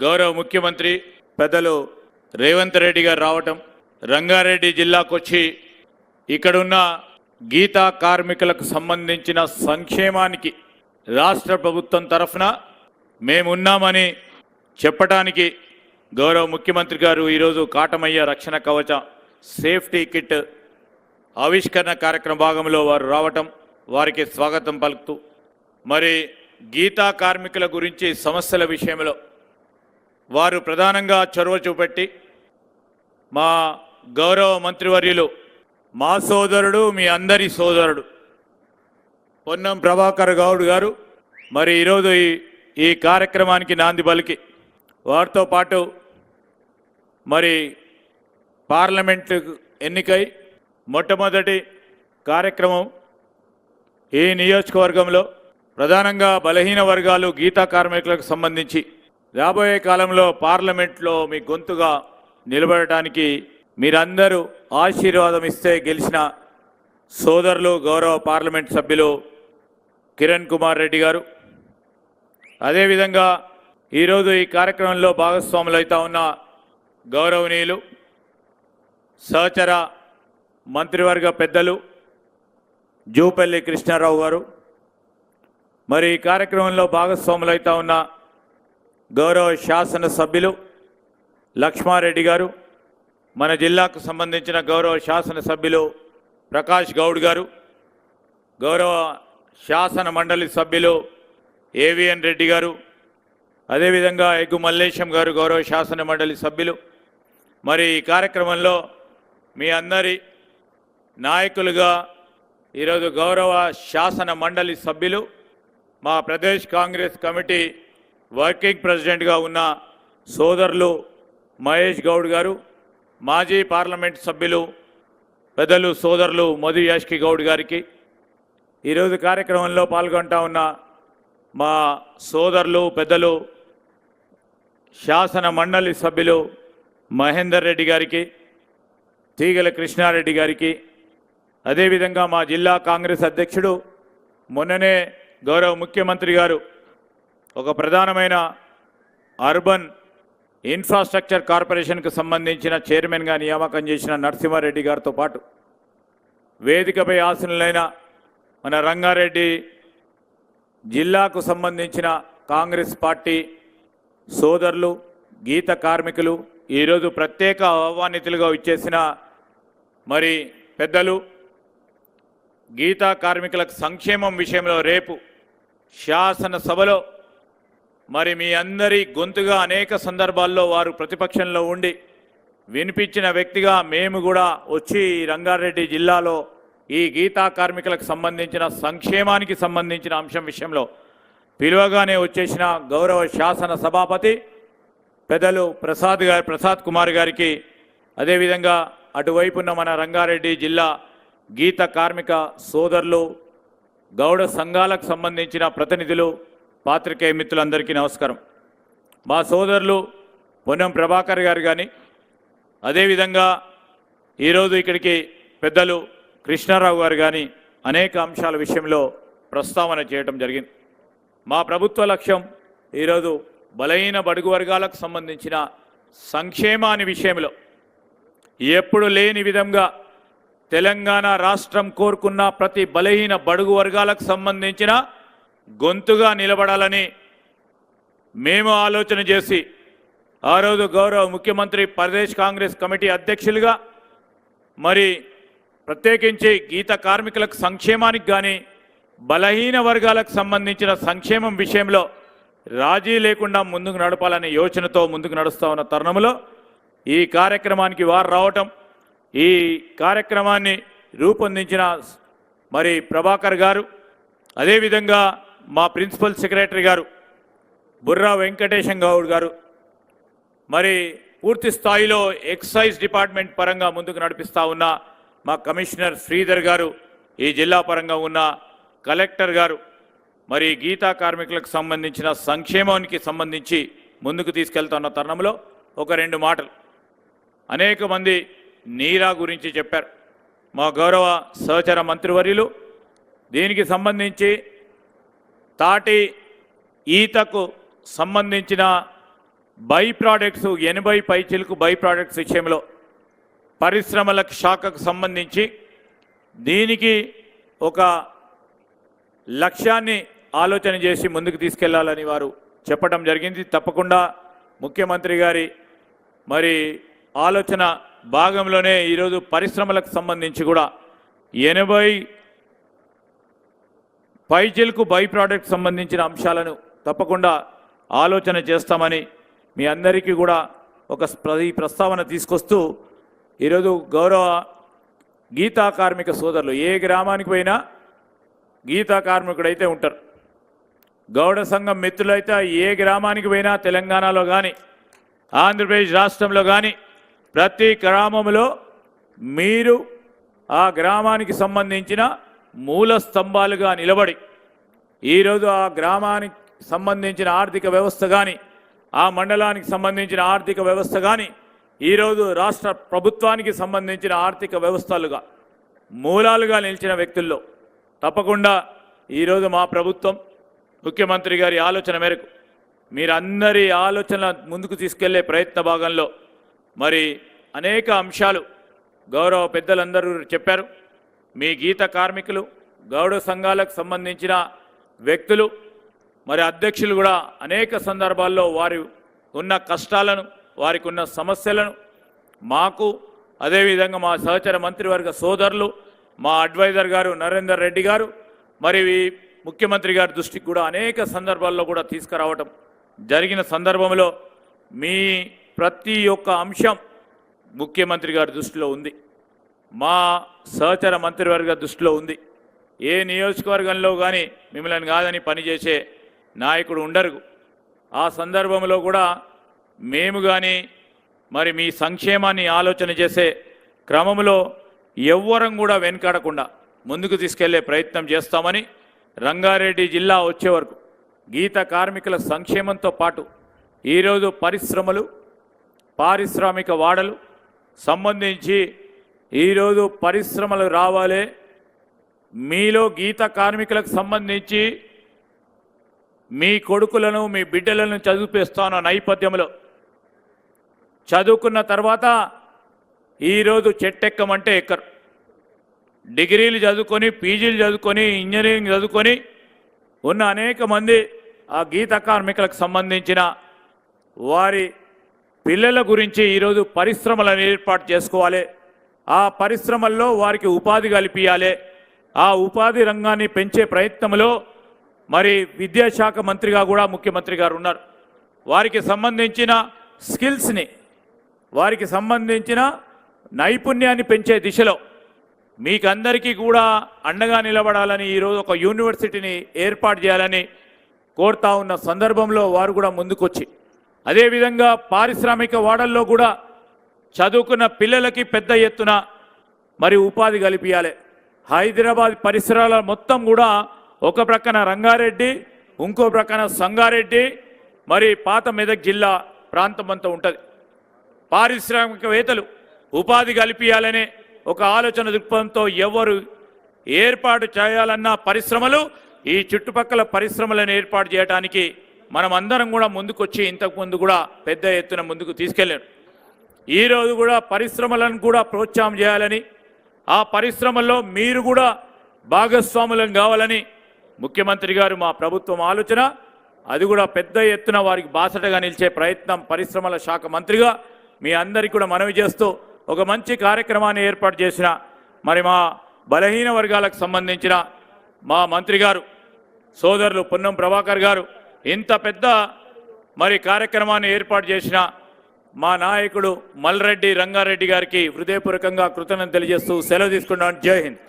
గౌరవ ముఖ్యమంత్రి పెద్దలు రేవంత్ రెడ్డి గారు రావటం రంగారెడ్డి జిల్లాకు వచ్చి ఇక్కడున్న గీతా కార్మికులకు సంబంధించిన సంక్షేమానికి రాష్ట్ర ప్రభుత్వం తరఫున మేమున్నామని చెప్పటానికి గౌరవ ముఖ్యమంత్రి గారు ఈరోజు కాటమయ్య రక్షణ కవచ సేఫ్టీ కిట్ ఆవిష్కరణ కార్యక్రమ భాగంలో వారు రావటం వారికి స్వాగతం పలుకుతూ మరి గీతా కార్మికుల గురించి సమస్యల విషయంలో వారు ప్రధానంగా చొరవ చూపెట్టి మా గౌరవ మంత్రివర్యులు మా సోదరుడు మీ అందరి సోదరుడు పొన్నం ప్రభాకర్ గౌడ్ గారు మరి ఈరోజు ఈ ఈ కార్యక్రమానికి నాంది పలికి. వారితో పాటు మరి పార్లమెంట్ ఎన్నికై మొట్టమొదటి కార్యక్రమం ఈ నియోజకవర్గంలో ప్రధానంగా బలహీన వర్గాలు గీతా కార్మికులకు సంబంధించి రాబోయే కాలంలో పార్లమెంట్లో మీ గొంతుగా నిలబడటానికి మీరందరూ ఆశీర్వాదం ఇస్తే గెలిచిన సోదరులు గౌరవ పార్లమెంట్ సభ్యులు కిరణ్ కుమార్ రెడ్డి గారు. అదేవిధంగా ఈరోజు ఈ కార్యక్రమంలో భాగస్వాములు అవుతా ఉన్న గౌరవనీయులు సహచర మంత్రివర్గ పెద్దలు జూపల్లి కృష్ణారావు గారు. మరి ఈ కార్యక్రమంలో భాగస్వాములు అవుతా ఉన్న గౌరవ శాసన సభ్యులు లక్ష్మారెడ్డి గారు మన జిల్లాకు సంబంధించిన గౌరవ శాసన సభ్యులు ప్రకాష్ గౌడ్ గారు గౌరవ శాసన మండలి సభ్యులు ఏవిఎన్ రెడ్డి గారు అదేవిధంగా ఎగ్గు మల్లేశం గారు గౌరవ శాసన మండలి సభ్యులు. మరి ఈ కార్యక్రమంలో మీ అందరి నాయకులుగా ఈరోజు గౌరవ శాసన మండలి సభ్యులు మా ప్రదేశ్ కాంగ్రెస్ కమిటీ వర్కింగ్ ప్రెసిడెంట్గా ఉన్న సోదరులు మహేష్ గౌడ్ గారు మాజీ పార్లమెంట్ సభ్యులు పెద్దలు సోదరులు మధు యాష్కి గౌడ్ గారికి. ఈరోజు కార్యక్రమంలో పాల్గొంటా ఉన్న మా సోదరులు పెద్దలు శాసన మండలి సభ్యులు మహేందర్ రెడ్డి గారికి తీగల కృష్ణారెడ్డి గారికి అదేవిధంగా మా జిల్లా కాంగ్రెస్ అధ్యక్షుడు మొన్ననే గౌరవ ముఖ్యమంత్రి గారు ఒక ప్రధానమైన అర్బన్ ఇన్ఫ్రాస్ట్రక్చర్ కార్పొరేషన్కు సంబంధించిన చైర్మన్గా నియామకం చేసిన నరసింహారెడ్డి గారితో పాటు వేదికపై ఆసనులైన మన రంగారెడ్డి జిల్లాకు సంబంధించిన కాంగ్రెస్ పార్టీ సోదరులు గీత కార్మికులు ఈరోజు ప్రత్యేక ఆహ్వానితులుగా ఇచ్చేసిన మరి పెద్దలు గీతా కార్మికులకు సంక్షేమం విషయంలో రేపు శాసనసభలో మరి మీ అందరి గొంతుగా అనేక సందర్భాల్లో వారు ప్రతిపక్షంలో ఉండి వినిపించిన వ్యక్తిగా మేము కూడా వచ్చి ఈ రంగారెడ్డి జిల్లాలో ఈ గీతా కార్మికులకు సంబంధించిన సంక్షేమానికి సంబంధించిన అంశం విషయంలో పిలువగానే వచ్చేసిన గౌరవ శాసన సభాపతి పెద్దలు ప్రసాద్ గారి ప్రసాద్ కుమార్ గారికి అదేవిధంగా అటువైపున్న మన రంగారెడ్డి జిల్లా గీత కార్మిక సోదరులు గౌడ సంఘాలకు సంబంధించిన ప్రతినిధులు పాత్రికేయ మిత్రులందరికీ నమస్కారం. మా సోదరులు పొన్నం ప్రభాకర్ గారు కానీ అదేవిధంగా ఈరోజు ఇక్కడికి పెద్దలు కృష్ణారావు గారు కానీ అనేక అంశాల విషయంలో ప్రస్తావన చేయటం జరిగింది. మా ప్రభుత్వ లక్ష్యం ఈరోజు బలహీన బడుగు వర్గాలకు సంబంధించిన సంక్షేమాని విషయంలో ఎప్పుడు లేని విధంగా తెలంగాణ రాష్ట్రం కోరుకున్న ప్రతి బలహీన బడుగు వర్గాలకు సంబంధించిన గొంతుగా నిలబడాలని మేము ఆలోచన చేసి ఆ రోజు గౌరవ ముఖ్యమంత్రి ప్రదేశ్ కాంగ్రెస్ కమిటీ అధ్యక్షులుగా మరి ప్రత్యేకించి గీత కార్మికులకు సంక్షేమానికి కానీ బలహీన వర్గాలకు సంబంధించిన సంక్షేమం విషయంలో రాజీ లేకుండా ముందుకు నడపాలనే యోచనతో ముందుకు నడుస్తూ ఉన్న తరుణంలో ఈ కార్యక్రమానికి వారు రావటం ఈ కార్యక్రమాన్ని రూపొందించిన మరి ప్రభాకర్ గారు అదేవిధంగా మా ప్రిన్సిపల్ సెక్రటరీ గారు బుర్రా వెంకటేశం గౌడ్ గారు మరి పూర్తి స్థాయిలో ఎక్సైజ్ డిపార్ట్మెంట్ పరంగా ముందుకు నడిపిస్తా ఉన్న మా కమిషనర్ శ్రీధర్ గారు ఈ జిల్లా పరంగా ఉన్న కలెక్టర్ గారు మరి గీతా కార్మికులకు సంబంధించిన సంక్షేమానికి సంబంధించి ముందుకు తీసుకెళ్తున్న తరుణంలో ఒక రెండు మాటలు. అనేక మంది నీరా గురించి చెప్పారు. మా గౌరవ సహచర మంత్రివర్యులు దీనికి సంబంధించి తాటి ఈతకు సంబంధించిన బై ప్రోడక్ట్స్ ఎనభై పైచిలకు బై ప్రోడక్ట్స్ విషయంలో పరిశ్రమల శాఖకు సంబంధించి దీనికి ఒక లక్ష్యాన్ని ఆలోచన చేసి ముందుకు తీసుకెళ్ళాలని వారు చెప్పడం జరిగింది. తప్పకుండా ముఖ్యమంత్రి గారి మరి ఆలోచన భాగంలోనే ఈరోజు పరిశ్రమలకు సంబంధించి కూడా ఎనభై పైజెల్కు బై ప్రోడక్ట్ సంబంధించిన అంశాలను తప్పకుండా ఆలోచన చేస్తామని మీ అందరికీ కూడా ఒక ప్ర- ఈ ప్రస్తావన తీసుకొస్తూ ఈరోజు గౌరవ గీతా కార్మిక సోదరులు ఏ గ్రామానికి పోయినా గీతా కార్మికుడైతే ఉంటారు. గౌడ సంఘం మిత్రులైతే ఏ గ్రామానికి పోయినా తెలంగాణలో కానీ ఆంధ్రప్రదేశ్ రాష్ట్రంలో కానీ ప్రతి గ్రామంలో మీరు ఆ గ్రామానికి సంబంధించిన మూల స్తంభాలుగా నిలబడి ఈరోజు ఆ గ్రామానికి సంబంధించిన ఆర్థిక వ్యవస్థ కానీ ఆ మండలానికి సంబంధించిన ఆర్థిక వ్యవస్థ కానీ ఈరోజు రాష్ట్ర ప్రభుత్వానికి సంబంధించిన ఆర్థిక వ్యవస్థలుగా మూలాలుగా నిలిచిన వ్యక్తుల్లో తప్పకుండా ఈరోజు మా ప్రభుత్వం ముఖ్యమంత్రి గారి ఆలోచన మేరకు మీరందరి ఆలోచన ముందుకు తీసుకెళ్ళే ప్రయత్న భాగంలో మరి అనేక అంశాలు గౌరవ పెద్దలందరూ చెప్పారు. మీ గీత కార్మికులు గౌడ సంఘాలకు సంబంధించిన వ్యక్తులు మరి అధ్యక్షులు కూడా అనేక సందర్భాల్లో వారి ఉన్న కష్టాలను వారికి ఉన్న సమస్యలను మాకు అదేవిధంగా మా సహచర మంత్రివర్గ సోదరులు మా అడ్వైజర్ గారు నరేందర్ రెడ్డి గారు మరి ముఖ్యమంత్రి గారి దృష్టికి కూడా అనేక సందర్భాల్లో కూడా తీసుకురావటం జరిగిన సందర్భంలో మీ ప్రతి ఒక్క అంశం ముఖ్యమంత్రి గారి దృష్టిలో ఉంది. మా సహచర మంత్రివర్గ దృష్టిలో ఉంది. ఏ నియోజకవర్గంలో కానీ మిమ్మల్ని కాదని పనిచేసే నాయకుడు ఉండరు. ఆ సందర్భంలో కూడా మేము కానీ మరి మీ సంక్షేమాన్ని ఆలోచన చేసే క్రమంలో ఎవ్వరం కూడా వెనుకాడకుండా ముందుకు తీసుకెళ్ళే ప్రయత్నం చేస్తామని రంగారెడ్డి జిల్లా వచ్చే వరకు గీత కార్మికుల సంక్షేమంతో పాటు ఈరోజు పరిశ్రమలు పారిశ్రామిక వాడలు సంబంధించి ఈరోజు పరిశ్రమలు రావాలి. మీలో గీత కార్మికులకు సంబంధించి మీ కొడుకులను మీ బిడ్డలను చదివిపిస్తాను నేపథ్యంలో. చదువుకున్న తర్వాత ఈరోజు చెట్టెక్కమంటే ఎక్కరు. డిగ్రీలు చదువుకొని పీజీలు చదువుకొని ఇంజనీరింగ్ చదువుకొని ఉన్న అనేక మంది ఆ గీత కార్మికులకు సంబంధించిన వారి పిల్లల గురించి ఈరోజు పరిశ్రమలను ఏర్పాటు చేసుకోవాలి. ఆ పరిశ్రమల్లో వారికి ఉపాధి కల్పించాలి ఆ ఉపాధి రంగాన్ని పెంచే ప్రయత్నంలో మరి విద్యాశాఖ మంత్రిగా కూడా ముఖ్యమంత్రి గారు ఉన్నారు. వారికి సంబంధించిన స్కిల్స్ని వారికి సంబంధించిన నైపుణ్యాన్ని పెంచే దిశలో మీకందరికీ కూడా అండగా నిలబడాలని ఈరోజు ఒక యూనివర్సిటీని ఏర్పాటు చేయాలని కోరుతా ఉన్న సందర్భంలో వారు కూడా ముందుకొచ్చి అదేవిధంగా పారిశ్రామిక వాడల్లో కూడా చదువుకున్న పిల్లలకి పెద్ద ఎత్తున మరి ఉపాధి కల్పించాలి హైదరాబాద్ పరిసరాల మొత్తం కూడా ఒక ప్రక్కన రంగారెడ్డి ఇంకో ప్రక్కన సంగారెడ్డి మరి పాత మెదక్ జిల్లా ప్రాంతం అంతా ఉంటుంది. పారిశ్రామికవేత్తలు ఉపాధి కల్పించాలనే ఒక ఆలోచన దృక్పథంతో ఎవరు ఏర్పాటు చేయాలన్న పరిశ్రమలు ఈ చుట్టుపక్కల పరిశ్రమలను ఏర్పాటు చేయడానికి మనం అందరం కూడా ముందుకొచ్చి ఇంతకు ముందు కూడా పెద్ద ఎత్తున ముందుకు తీసుకెళ్ళారు. ఈరోజు కూడా పరిశ్రమలను కూడా ప్రోత్సాహం చేయాలని ఆ పరిశ్రమల్లో మీరు కూడా భాగస్వాములం కావాలని ముఖ్యమంత్రి గారు మా ప్రభుత్వం ఆలోచన. అది కూడా పెద్ద ఎత్తున వారికి బాసటగా నిలిచే ప్రయత్నం పరిశ్రమల శాఖ మంత్రిగా మీ అందరికీ కూడా మనవి చేస్తూ ఒక మంచి కార్యక్రమాన్ని ఏర్పాటు చేసిన మరి మా బలహీన వర్గాలకు సంబంధించిన మా మంత్రి గారు సోదరులు పొన్నం ప్రభాకర్ గారు ఇంత పెద్ద మరి కార్యక్రమాన్ని ఏర్పాటు చేసిన మా నాయకుడు మల్రెడ్డి రంగారెడ్డి గారికి హృదయపూర్వకంగా కృతజ్ఞత తెలియజేస్తూ సెలవు తీసుకున్నాను జై హింద్.